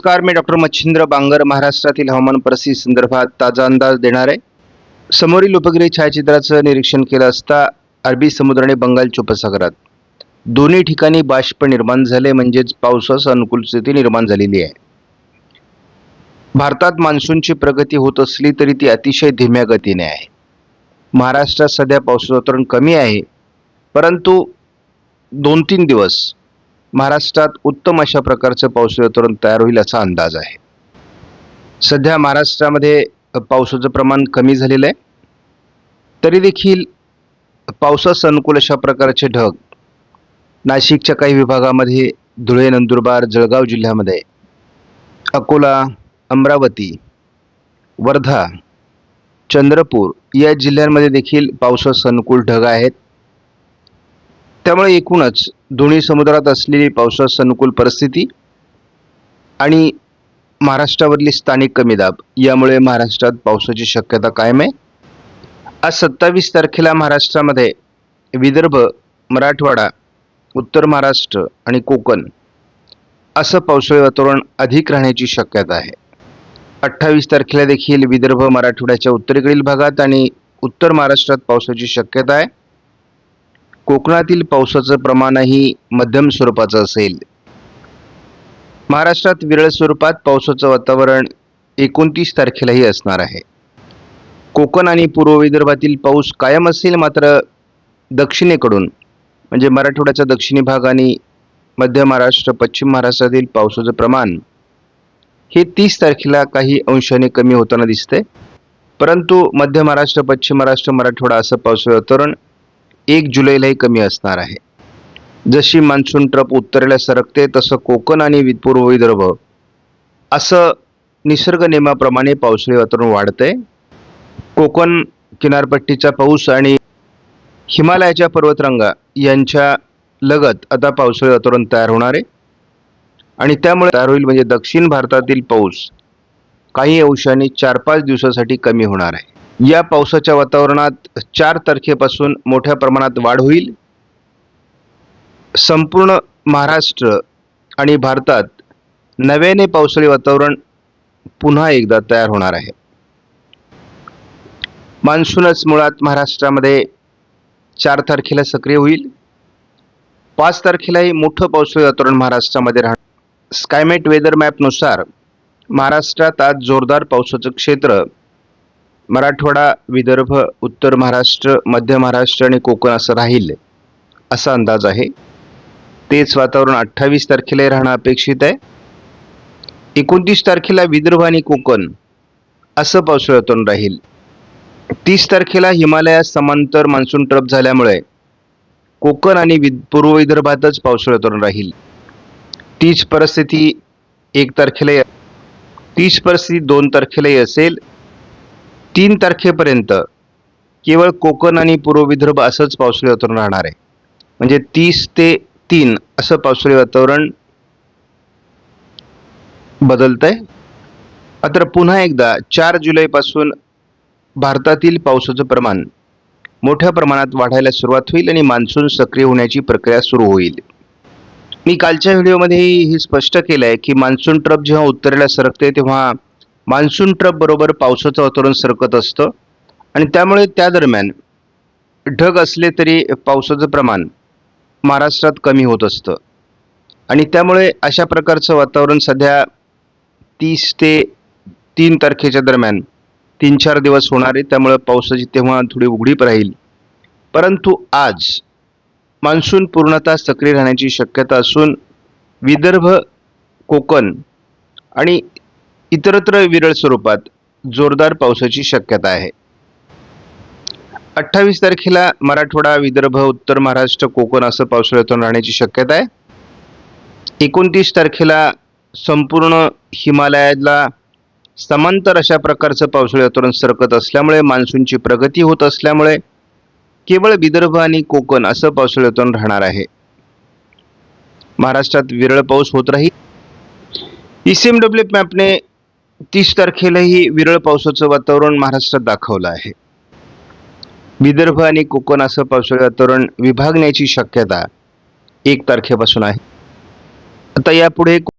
नमस्कार मी डॉक्टर मच्छिंद्र बांगर महाराष्ट्रातील हवामान परिस्थिती संदर्भात ताजा अंदाज देणार आहे. समोरील उपग्रह छायाचित्राचं निरीक्षण केलं असता अरबी समुद्र आणि बंगालच्या उपसागरात दोन्ही ठिकाणी बाष्प निर्माण झाले म्हणजेच पावसास अनुकूल स्थिती निर्माण झालेली आहे. भारतात मान्सूनची प्रगती होत असली तरी ती अतिशय धीम्या गतीने आहे. महाराष्ट्रात सध्या पावसाचं वातावरण कमी आहे परंतु दोन तीन दिवस महाराष्ट्रात उत्तम अशा प्रकारचं पावसाळी वातावरण तयार होईल असा अंदाज आहे. सध्या महाराष्ट्रामध्ये पावसाचं प्रमाण कमी झालेलं आहे. तरी देखील पावसास अनुकूल अशा प्रकारचे ढग नाशिकच्या काही विभागामध्ये धुळे नंदुरबार जळगाव जिल्ह्यामध्ये अकोला अमरावती वर्धा चंद्रपूर या जिल्ह्यांमध्ये देखील पावसास अनुकूल ढग आहेत. त्यामुळे एकूणच दोन्ही समुद्रात असलेली पावसास अनुकूल परिस्थिती आणि महाराष्ट्रावरली स्थानिक कमी दाब यामुळे महाराष्ट्रात पावसाची शक्यता कायम आहे. आज सत्तावीस तारखेला महाराष्ट्रामध्ये विदर्भ मराठवाडा उत्तर महाराष्ट्र आणि कोकण असं पावसाळी वातावरण अधिक राहण्याची शक्यता आहे. अठ्ठावीस तारखेला देखील विदर्भ मराठवाड्याच्या उत्तरेकडील भागात आणि उत्तर महाराष्ट्रात पावसाची शक्यता आहे. कोकणातील पावसाचं प्रमाणही मध्यम स्वरूपाचं असेल. महाराष्ट्रात विरळ स्वरूपात पावसाचं वातावरण एकोणतीस तारखेलाही असणार आहे. कोकण आणि पूर्व विदर्भातील पाऊस कायम असेल मात्र दक्षिणेकडून म्हणजे मराठवाड्याचा दक्षिणी भाग आणि मध्य महाराष्ट्र पश्चिम महाराष्ट्रातील पावसाचं प्रमाण हे तीस तारखेला काही अंशाने कमी होताना दिसते परंतु मध्य महाराष्ट्र पश्चिम महाराष्ट्र मराठवाडा असं पावसाचं वातावरण एक जुलैलाही कमी असणार आहे. जशी मान्सून ट्रप उत्तरेला सरकते तसं कोकण आणि विदपूर्व विदर्भ असं निसर्ग नियमाप्रमाणे पावसाळी वातावरण वाढतंय. कोकण किनारपट्टीचा पाऊस आणि हिमालयाच्या पर्वतरांगा यांच्या लगत आता पावसाळी वातावरण तयार होणार आहे. आणि त्यामुळे तयार होईल म्हणजे दक्षिण भारतातील पाऊस काही अंशाने चार पाच दिवसासाठी कमी होणार आहे. या पावसाच्या वातावरणात चार तारखेपासून मोठ्या प्रमाणात वाढ होईल. संपूर्ण महाराष्ट्र आणि भारतात नव्याने पावसाळी वातावरण पुन्हा एकदा तयार होणार आहे. मान्सूनच मुळात महाराष्ट्रामध्ये चार तारखेला सक्रिय होईल. पाच तारखेलाही मोठं पावसाळी वातावरण महाराष्ट्रामध्ये राहणार. स्कायमेट वेदर मॅपनुसार महाराष्ट्रात आज जोरदार पावसाचं क्षेत्र मराठवाडा विदर्भ उत्तर महाराष्ट्र मध्य महाराष्ट्र आणि कोकण असं राहील असा अंदाज आहे. तेच वातावरण अठ्ठावीस तारखेलाही राहणं अपेक्षित आहे. एकोणतीस तारखेला विदर्भ आणि कोकण असं पावसाळ्यातून राहील. तीस तारखेला हिमालयात समांतर मान्सून ट्रप झाल्यामुळे कोकण आणि वि पूर्व विदर्भातच पावसाळ्यातून राहील. तीच परिस्थिती एक तारखेला तीच परिस्थिती दोन तारखेलाही असेल. तीन तारखेपर्यंत केवळ कोकण आणि पूर्व विदर्भ असंच पावसाळी वातावरण राहणार आहे. म्हणजे तीस ते तीन असं पावसाळी वातावरण बदलतंय. मात्र पुन्हा एकदा चार जुलैपासून भारतातील पावसाचं प्रमाण मोठ्या प्रमाणात वाढायला सुरुवात होईल आणि मान्सून सक्रिय होण्याची प्रक्रिया सुरू होईल. मी कालच्या व्हिडिओमध्येही हे स्पष्ट केलं आहे की मान्सून ट्रप जेव्हा उत्तरेला सरकते तेव्हा मान्सून ट्रप बरोबर पावसाचं वातावरण सरकत असतं. आणि त्यामुळे त्या दरम्यान ढग असले तरी पावसाचं प्रमाण महाराष्ट्रात कमी होत असतं. आणि त्यामुळे अशा प्रकारचं वातावरण सध्या तीस ते तीन तारखेच्या दरम्यान तीन चार दिवस होणार आहे. त्यामुळे पावसाची तेव्हा थोडी उघडीप राहील. परंतु आज मान्सून पूर्णतः सक्रिय राहण्याची शक्यता असून विदर्भ कोकण आणि इतरत्र विरळ स्वरूपात जोरदार पावसाची शक्यता आहे. अठ्ठावीस तारखेला मराठवाडा विदर्भ उत्तर महाराष्ट्र कोकण असं पावसाळ्यातून राहण्याची शक्यता आहे. एकोणतीस तारखेला संपूर्ण हिमालयाला समांतर अशा प्रकारचं पावसाळ्यातून सरकत असल्यामुळे मान्सूनची प्रगती होत असल्यामुळे केवळ विदर्भ आणि कोकण असं पावसाळ्यातून राहणार आहे. महाराष्ट्रात विरळ पाऊस होत राहील. ईसीएमडब्ल्यू मॅपने तीस तारखेलाही विरळ पावसाचं वातावरण महाराष्ट्रात दाखवलं आहे. विदर्भ आणि कोकण असं पावसाळी वातावरण विभागण्याची शक्यता एक तारखेपासून आहे. आता यापुढे